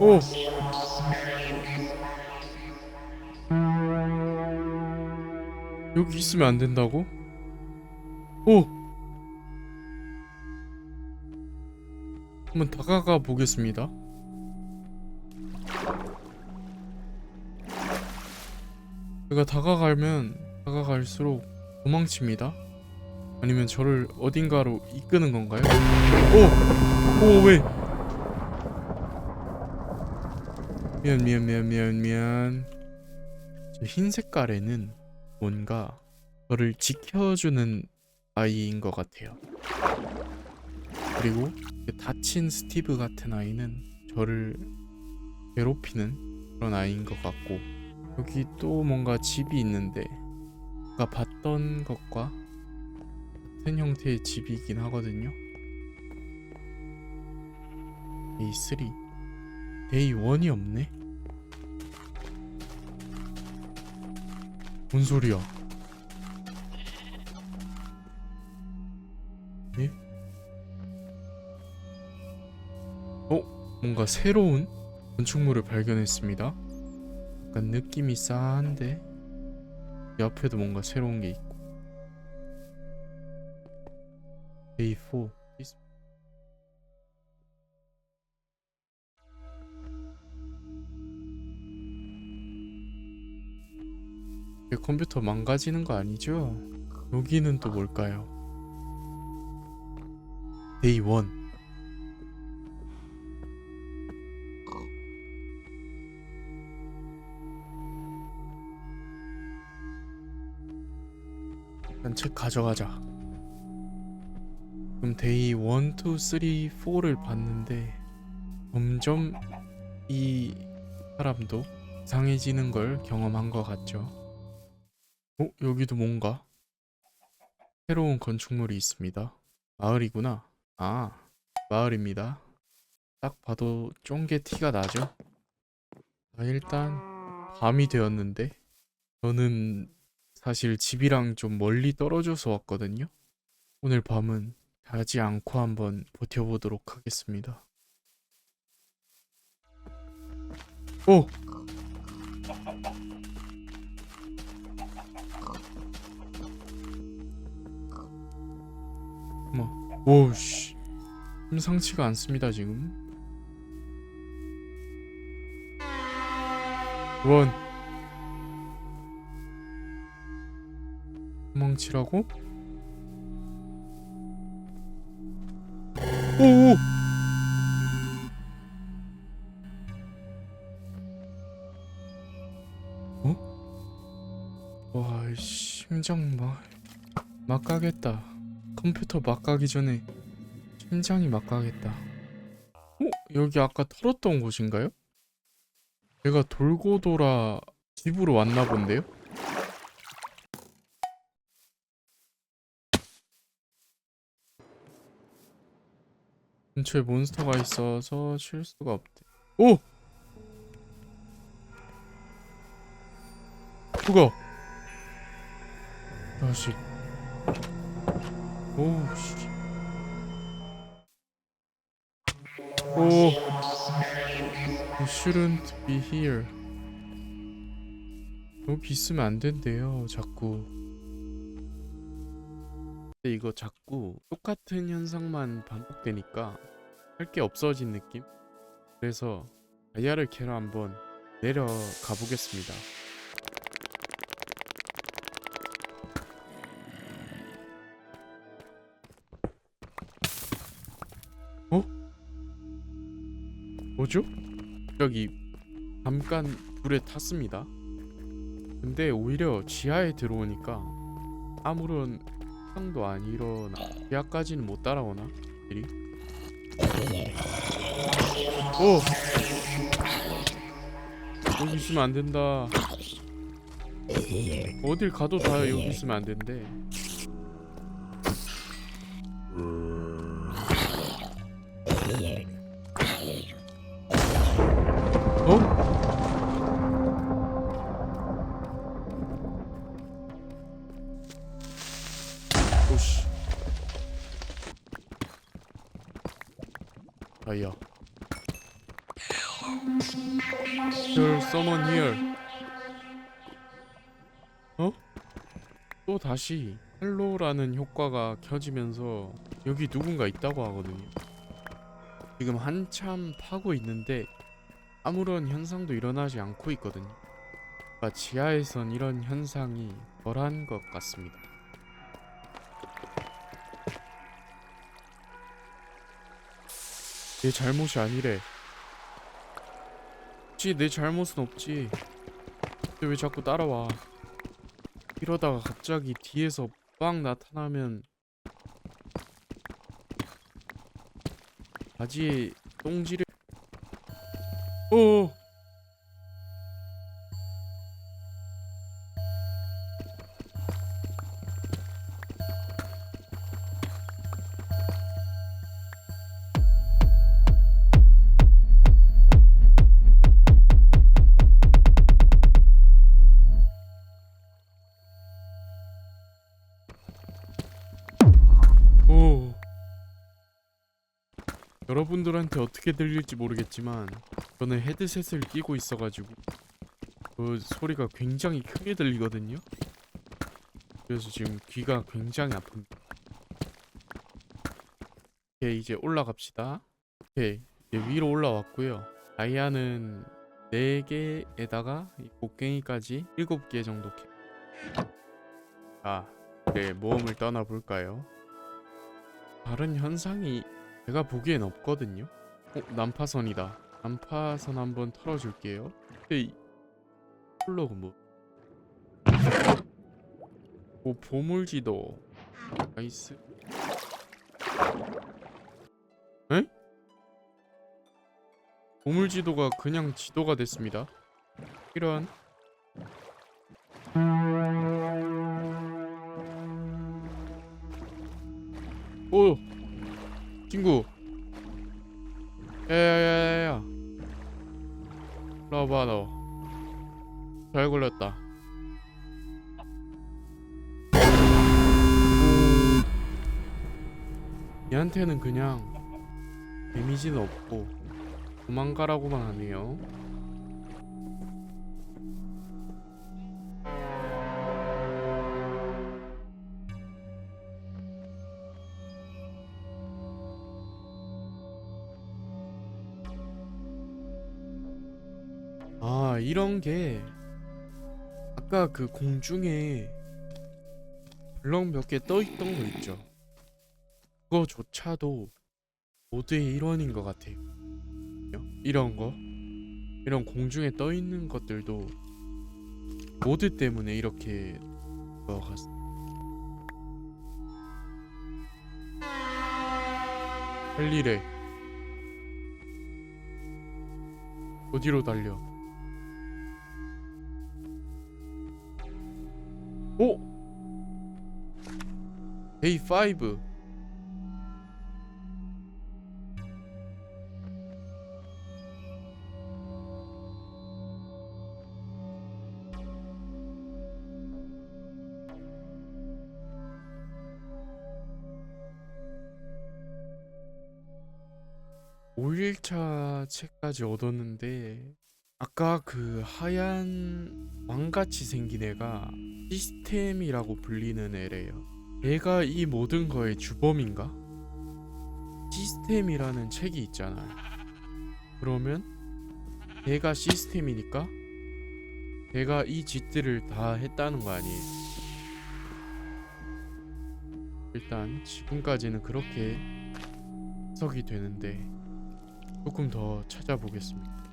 오! 여기 있으면 안 된다고? 오! 한번 다가가 보겠습니다. 제가 다가가면 다가갈수록 도망칩니다. 아니면 저를 어딘가로 이끄는 건가요? 오! 오, 왜? 미안, 미안, 미안, 미안, 미안. 저흰 색깔에는 뭔가 저를 지켜주는 아이인 것 같아요. 그리고 그 다친 스티브 같은 아이는 저를 괴롭히는 그런 아이인 것 같고 여기 또 뭔가 집이 있는데 아까 봤던 것과 같은 형태의 집이긴 하거든요. 데 A1이 없네? 뭔 소리야? 예? 어? 뭔가 새로운 건축물을 발견했습니다. 약간 느낌이 싸한데 옆에도 뭔가 새로운 게 있고 A4 제 컴퓨터 망가지는 거 아니죠? 여기는 또 뭘까요? 데이 원. 일단 책 가져가자. 그럼 데이 1, 2, 3, 4를 봤는데 점점 이 사람도 이상해지는 걸 경험한 것 같죠. 어? 여기도 뭔가 새로운 건축물이 있습니다. 마을이구나. 아, 마을입니다. 딱 봐도 쫑게 티가 나죠? 아, 일단 밤이 되었는데 저는 사실 집이랑 좀 멀리 떨어져서 왔거든요. 오늘 밤은 자지 않고 한번 버텨보도록 하겠습니다. 오! 오씨. 심상치가 않습니다, 지금. 원. 도망치라고? 오오! 어? 와, 심장 막, 막 가겠다. 컴퓨터 막 가기 전에 심장이 막 가겠다. 어? 여기 아까 털었던 곳인가요? 제가 돌고 돌아 집으로 왔나 본데요? 근처에 몬스터가 있어서 칠 수가 없대. 오! 죽어! 자식. 오우 씨. 오. You shouldn't be here. 여기 있으면 안 된대요, 자꾸. 근데 이거 자꾸 똑같은 현상만 반복되니까 할 게 없어진 느낌? 그래서 다이아를 캐러 한번 내려가 보겠습니다. 뭐죠? 여기 잠깐 불에 탔습니다. 근데 오히려 지하에 들어오니까 아무런 상도 안 일어나. 지하까지는 못 따라오나? 들이? 오! 여기 있으면 안 된다. 어딜 가도 다 여기 있으면 안 된대. There's someone here. 어? 또 다시 헬로라는 효과가 켜지면서 여기 누군가 있다고 하거든요. 지금 한참 파고 있는데 아무런 현상도 일어나지 않고 있거든요. 그러니까 지하에선 이런 현상이 덜한 것 같습니다. 내 잘못이 아니래. 없지 내 잘못은 없지. 근데 왜 자꾸 따라와? 이러다가 갑자기 뒤에서 빵 나타나면 바지에 똥지를 어 오. 여러분들한테 어떻게 들릴지 모르겠지만 저는 헤드셋을 끼고 있어가지고 그 소리가 굉장히 크게 들리거든요. 그래서 지금 귀가 굉장히 아픕니다. 오케이 이제 올라갑시다. 오케이 이제 위로 올라왔고요. 다이아는 4개에다가 이 곡괭이까지 7개 정도 캐. 아, 네 모험을 떠나볼까요? 다른 현상이 제가 보기엔 없거든요. 어, 난파선이다. 난파선 한번 털어줄게요. 에이, 홀로그 뭐? 오 보물지도. 나이스. 에? 보물지도가 그냥 지도가 됐습니다. 이런. 오 친구. 야야야야야. 와봐 너잘 걸렸다. 오. 얘한테는 그냥 데미지는 없고 도망가라고만 하네요 아 이런 게 아까 그 공중에 블럭 몇 개 떠 있던 거 있죠. 그거조차도 모두의 일원인 것 같아요. 이런 거 이런 공중에 떠 있는 것들도 모드 때문에 이렇게 들어갔. 할 일에 어디로 달려? 오! 데이 5 5일차 책까지 얻었는데 아까 그 하얀 왕같이 생긴 애가 시스템이라고 불리는 애래요. 얘가 이 모든 거의 주범인가? 시스템이라는 책이 있잖아요. 그러면 얘가 시스템이니까 얘가 이 짓들을 다 했다는 거 아니에요? 일단 지금까지는 그렇게 해석이 되는데 조금 더 찾아보겠습니다.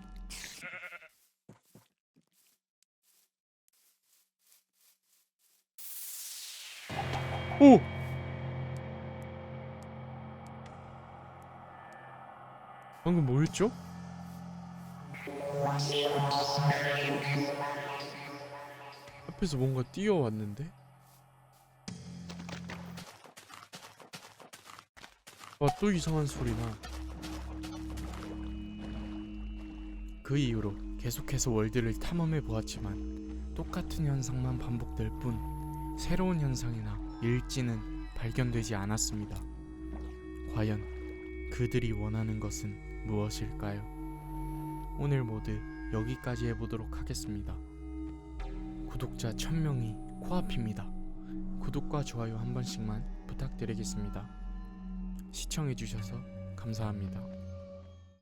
오! 방금 뭐였죠? 앞에서 뭔가 뛰어왔는데? 아, 또 이상한 소리나. 그 이후로 계속해서 월드를 탐험해 보았지만 똑같은 현상만 반복될 뿐 새로운 현상이나 일지는 발견되지 않았습니다. 과연 그들이 원하는 것은 무엇일까요? 오늘 모두 여기까지 해보도록 하겠습니다. 구독자 1000명이 코앞입니다. 구독과 좋아요 한 번씩만 부탁드리겠습니다. 시청해주셔서 감사합니다.